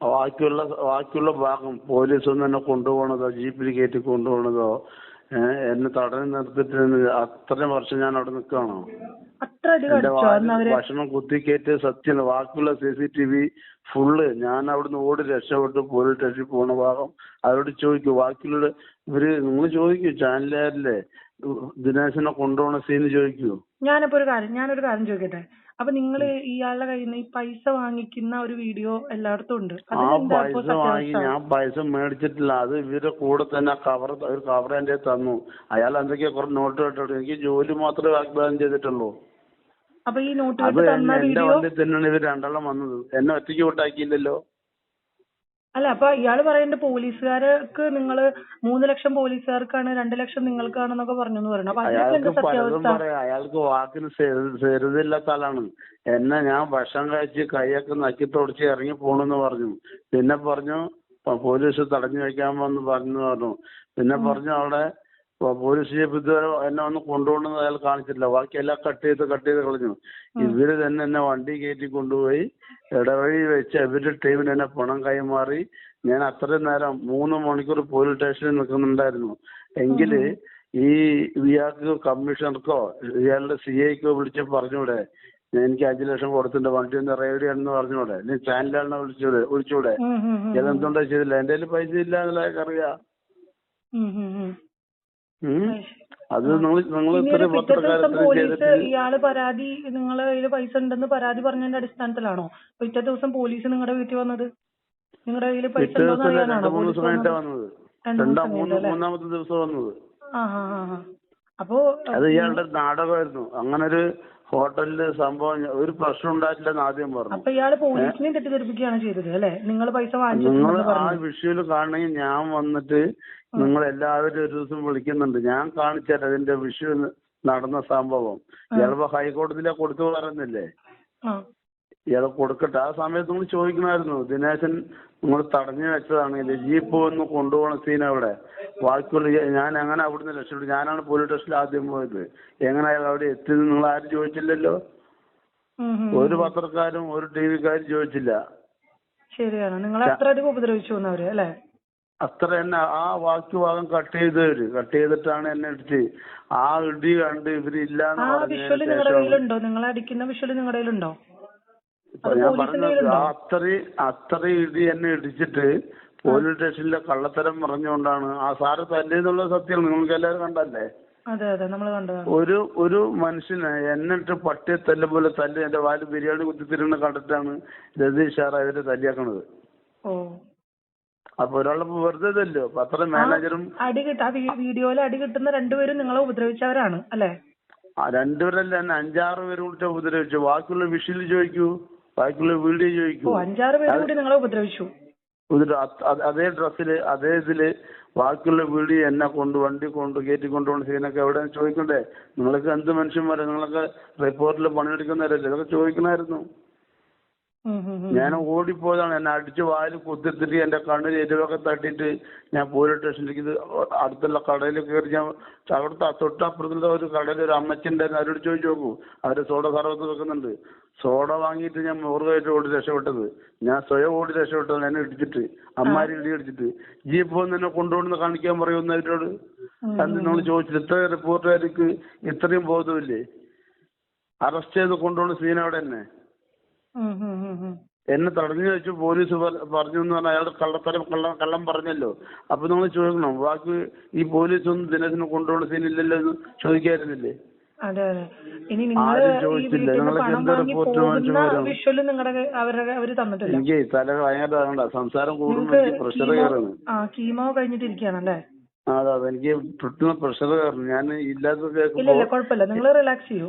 ബാക്കിയുള്ള ബാക്കിയുള്ള ഭാഗം പോലീസ് ഒന്ന് എന്നെ കൊണ്ടുപോകണതോ ജീപ്പിൽ കയറ്റി കൊണ്ടുപോകണതോ ഏഹ് എന്നെ തടഞ്ഞു നിർത്തിട്ട് അത്രയും വർഷം ഞാൻ അവിടെ അടി എന്റെ ഭക്ഷണം കുത്തിക്കേറ്റ് സത്യം ബാക്കിയുള്ള C C T V full ഞാൻ അവിടുന്ന് ഓടി രക്ഷപ്പെട്ട് പോലീസ് സ്റ്റേഷനിൽ പോണ ഭാഗം അവരോട് ചോദിക്കും. ബാക്കിയുള്ള ഇവർ നിങ്ങൾ ചോദിക്കൂ ചാനലുകാരില്ലേ? ദിനേശനെ കൊണ്ടുപോണ സീന് ചോദിക്കൂ. ഞാനിപ്പോ ഒരു കാര്യം ഞാനൊരു കാര്യം ചോദിക്കട്ടെ? അപ്പൊ നിങ്ങൾ ഇയാളുടെ കയ്യിൽ നിന്ന് ഈ പൈസ വാങ്ങിക്കുന്ന ഒരു വീഡിയോ എല്ലായിടത്തും ഉണ്ട്. ആ അതിലെന്താ ഇപ്പൊ പൈസ വാങ്ങി സത്യാവസ്ഥ ഞാൻ പൈസ മേടിച്ചിട്ടില്ല. അത് ഇവരുടെ കൂടെ തന്നെ കവർ ഒരു കവർ എന്റെ തന്നു. അയാൾ എന്തൊക്കെയാ കുറെ നോട്ട് കേട്ടോ എനിക്ക് ജോലി മാത്രമേ വാഗ്ദാനം ചെയ്തിട്ടുള്ളൂ. അപ്പൊ ഈ നോട്ട് അത് തന്ന എന്റെ വീഡിയോ? വണ്ടി തന്നെയാണ് ഇവർ രണ്ടെണ്ണം വന്നത്. എന്നെ ഒറ്റയ്ക്ക് വിട്ടാക്കിയില്ലല്ലോ അല്ല അപ്പൊ ഇയാൾ പറയുന്നുണ്ട് പോലീസുകാർക്ക് നിങ്ങൾ മൂന്ന് ലക്ഷം പോലീസുകാർക്കാണ് രണ്ട് ലക്ഷം നിങ്ങൾക്കാണെന്നൊക്കെ പറഞ്ഞു എന്ന് പറയുന്നത് അപ്പൊ പലതും സത്യാവസ്ഥ? പറയാം. അയാൾക്ക് വാക്കിന് സ്ഥിരതയില്ലാത്ത ആളാണ്. എന്നെ ഞാൻ ഭക്ഷണം കഴിച്ച് കൈയൊക്കെ നക്കി തുടച്ച് ഇറങ്ങി പോണെന്ന് പറഞ്ഞു. പിന്നെ പറഞ്ഞു പോലീസ് തടഞ്ഞു വെക്കാമെന്ന് പറഞ്ഞു പറഞ്ഞു. പിന്നെ പറഞ്ഞു അവിടെ പ- പോലീസ് ജീപ്പ് ഇതുവരെ എന്നെ ഒന്ന് കൊണ്ടുപോകണമെന്ന് അയാൾ കാണിച്ചിട്ടില്ല. ബാക്കി എല്ലാം കട്ട് ചെയ്ത് കട്ട് ചെയ്ത് കളഞ്ഞു. ഇവർ തന്നെ എന്നെ വണ്ടി കയറ്റി കൊണ്ടുപോയി ഇടവഴി വെച്ച് ഇവരുടെ ടീമിന് എന്നെ പണം കൈമാറി. ഞാൻ അത്രയും നേരം മൂന്ന് മണിക്കൂർ പോലീസ് സ്റ്റേഷനിൽ നിൽക്കുന്നുണ്ടായിരുന്നു. എങ്കിൽ ഈ ഇയാൾക്ക് കമ്മീഷണർക്കോ ഇയാളുടെ സി ഐക്കോ വിളിച്ച് പറഞ്ഞൂടെ. ഞാൻ എനിക്ക് അഞ്ചു ലക്ഷം കൊടുത്തിട്ടുണ്ട് വണ്ടി ഒന്ന് റേഡിയാണെന്ന് പറഞ്ഞൂടെ. നീ ചാനലാണെന്ന് വിളിച്ചൂടെ വിളിച്ചൂടെ? ഇതെന്തുകൊണ്ടാ ചെയ്തില്ല? എന്റെ കയ്യിൽ പൈസ ഇല്ല എന്നുള്ള അറിയാം. അത് നിങ്ങൾ നിങ്ങൾ ഇത്രയും പോലീസ് ഇയാൾ പരാതി നിങ്ങളെ കയ്യിൽ പൈസ ഉണ്ടെന്ന് പരാതി പറഞ്ഞതിന്റെ അടിസ്ഥാനത്തിലാണോ? പിറ്റേ ദിവസം പോലീസ് നിങ്ങളുടെ വീട്ടിൽ വന്നത്? നിങ്ങളുടെ കയ്യിൽ പൈസ പിറ്റേ ഉണ്ടോന്ന് ദിവസം അറിയാനാണോ രണ്ട് മൂന്ന് പോലീസ് ദിവസം കഴിഞ്ഞിട്ടാ വന്നത്? വന്നത്. രണ്ട് രണ്ടാം ദിവസം മൂന്ന് കഴിഞ്ഞല്ലേ? മൂന്നാമത്തെ ദിവസം വന്നത്. ആ ആ ആ ആ. അപ്പോ അത് ഇയാളുടെ നാടകമായിരുന്നു. അങ്ങനെ ഒരു ഹോട്ടലിൽ സംഭവം ഞ- ഒരു പ്രശ്നം ഉണ്ടായിട്ടില്ലെന്ന് ആദ്യം പറഞ്ഞു. അപ്പൊ ഇയാൾ പോലീസിനെ തെറ്റിദ്ധരിപ്പിക്കുകയാണ് ചെയ്തത് അല്ലേ? നിങ്ങൾ പൈസ നിങ്ങൾ വാങ്ങിച്ചിട്ടുണ്ടെന്ന് ആ പറഞ്ഞു കാണണമെങ്കിൽ ഞാൻ വന്നിട്ട് നിങ്ങൾ എല്ലാവരും ഒരു ദിവസം വിളിക്കുന്നുണ്ട്. ഞാൻ കാണിച്ചാൽ അതിന്റെ വിഷു നടന്ന സംഭവം. ചിലപ്പോ ഹൈക്കോടതിയിലെ കൊടുത്തു പറയുന്നില്ലേ ആ. ഇയാളെ കൊടുക്കട്ടെ. ആ സമയത്ത് നിങ്ങൾ ചോദിക്കണമായിരുന്നു. ദിനേശൻ നിങ്ങൾ തടഞ്ഞു വെച്ചതാണെങ്കിൽ ജീപ്പ് ഒന്ന് കൊണ്ടുപോകണ സീൻ അവിടെ. ബാക്കിയുള്ള ഞാൻ അങ്ങനെ അവിടുന്ന് രക്ഷപ്പെട്ടു. ഞാനാണ് പോലീസ് സ്റ്റേഷനിൽ ആദ്യം പോയത്. എങ്ങനെ അയാൾ അവിടെ എത്തിയത് നിങ്ങൾ ആരും ചോദിച്ചില്ലല്ലോ. ഒരു പത്രക്കാരും ഒരു ടി വിക്കാരും ചോദിച്ചില്ല. ശരിയാണ്. നിങ്ങൾ അത്ര അധികം ഉപദ്രവിച്ചു അല്ലെ? അത്ര തന്നെ ആ ബാക്കി ഭാഗം കട്ട് ചെയ്തവര്. കട്ട് ചെയ്തിട്ടാണ് എന്നെ ഇടിച്ച് ആ ഇടി കണ്ട് ഇവർ ഇല്ലാന്ന് വിഷ്വൽ നിങ്ങളുടെ കയ്യിലുണ്ടോ? നിങ്ങൾ അടിക്കുന്ന വിഷ്വൽ നിങ്ങളുടെ കയ്യിലുണ്ടോ? ഇപ്പൊ ഞാൻ പറഞ്ഞത്? ആ അത്രയും അത്രയും ഇടി എന്നെ ഇടിച്ചിട്ട് പോലീസ് സ്റ്റേഷനിലെ കള്ളത്തരം പറഞ്ഞുകൊണ്ടാണ്. ആ സാറ് തല്ലിയെന്നുള്ള സത്യം നിങ്ങൾക്ക് എല്ലാവരും കണ്ടല്ലേ അതെ അതെ. നമ്മൾ കണ്ടതാണ്. ഒരു ഒരു മനുഷ്യനെ എന്നിട്ട് പട്ടിയെ തല്ല് പോലെ തല്ലി എന്റെ വാൽ ബിരിയാണി കുത്തി കുത്തിത്തിരുന്ന് കണ്ടിട്ടാണ് രതീഷ് സാർ അവരെ തല്ലിയാക്കണത്. ഓ. അപ്പൊ ഒരാളെ വെറുതെ തല്ലോ പത്ര മാനേജറും അടി കിട്ട ആ വീ- വീഡിയോയിൽ അടി കിട്ടുന്ന രണ്ടുപേരും നിങ്ങളെ ഉപദ്രവിച്ചവരാണ് അല്ലെ? ആ രണ്ടുപേരല്ല എന്നെ അഞ്ചാറ് പേര് കൂടി ഉപദ്രവിച്ചു. ബാക്കിയുള്ള വിഷയിൽ ചോദിക്കൂ ബാക്കിയുള്ള വീഡിയോ ഓ ചോദിക്കൂ അഞ്ചാറ് പേര് കൂടി നിങ്ങളെ ഉപദ്രവിച്ചു. ഇതിൽ അത് അത് അതേ ഡ്രസ്സിൽ അതേ ഇതിൽ ബാക്കിയുള്ള വീഡിയോ എന്നെ കൊണ്ട് വണ്ടി കൊണ്ട് കയറ്റി കൊണ്ടുപോകണം സീനൊക്കെ എവിടെ ചോദിക്കണ്ടേ? നിങ്ങൾക്ക് എന്ത് മനുഷ്യന്മാരെ? നിങ്ങളൊക്കെ റിപ്പോർട്ടിൽ പണിയെടുക്കുന്നവരല്ലേ ഇതൊക്കെ ചോദിക്കണമായിരുന്നു. ഞാൻ ഓടിപ്പോയതാണ്. എന്നെ അടിച്ച് വായിൽ കുത്തിത്തിട്ട് എന്റെ കണ്ണിൽ എരിവൊക്കെ തട്ടിയിട്ട് ഞാൻ പോലീസ് സ്റ്റേഷനിലേക്ക് ഇത് അടുത്തുള്ള കടയിൽ കയറി ഞാൻ അവിടുത്തെ തൊട്ടപ്പുറത്തുള്ള ഒരു കടയിൽ ഒരു അമ്മച്ചുണ്ടായിരുന്നു അവരോട് ചോദിച്ചു നോക്കൂ. അവർ സോഡ സർവത്ത് വെക്കുന്നുണ്ട്. സോഡ വാങ്ങിയിട്ട് ഞാൻ മുറുകായിട്ട് ഓടി രക്ഷപ്പെട്ടത്. ഞാൻ സ്വയം ഓടി രക്ഷപ്പെട്ടത് എന്നെ ഇടിച്ചിട്ട് അമ്മാരി ഇടി ഇടിച്ചിട്ട് ജീപ്പ് എന്നെ കൊണ്ടുപോകണമെന്ന് കാണിക്കാൻ പറയുമെന്ന് അവരോട്? അന്ന് നിങ്ങൾ ചോദിച്ചിട്ട് ഇത്ര റിപ്പോർട്ടുകാർക്ക് ഇത്രയും ബോധമില്ലേ? അറസ്റ്റ് ചെയ്ത് കൊണ്ടുപോകുന്ന സീൻ അവിടെ തന്നെ. എന്നെ തടഞ്ഞു വെച്ചു പോലീസ് പറഞ്ഞു എന്ന് പറഞ്ഞാൽ അയാൾ കള്ളത്തരം കള്ളം കള്ളം പറഞ്ഞല്ലോ. അപ്പൊ നമ്മൾ ചോദിക്കണം ബാക്കി ഈ പോലീസ് ഒന്നും ദിനേശന് കൊണ്ടുപോകുന്ന സീനില്ലല്ലോ എന്ന് ചോദിക്കായിരുന്നില്ലേ? അതെ അതെ. ഇനി നിങ്ങൾ ഈ ചോദിച്ചില്ല. വീട്ടിൽ നിന്ന് പണം വാങ്ങി പോകുന്ന വാങ്ങിച്ചു വിഷ്വൽ നിങ്ങളുടെ അവരുടെ അവർ തന്നിട്ടില്ല. എനിക്ക് തല ഭയങ്കര സംസാരം കയറുന്നു. ആ കീമോ കഴിഞ്ഞിട്ടിരിക്കുകയാണല്ലേ? അതെ അതെ. എനിക്ക് പെട്ടെന്ന് പ്രഷർ കയറുന്നു. ഞാൻ ഇല്ലാത്ത ഇല്ല ഇല്ല കുഴപ്പമില്ല. നിങ്ങൾ റിലാക്സ് ചെയ്യൂ.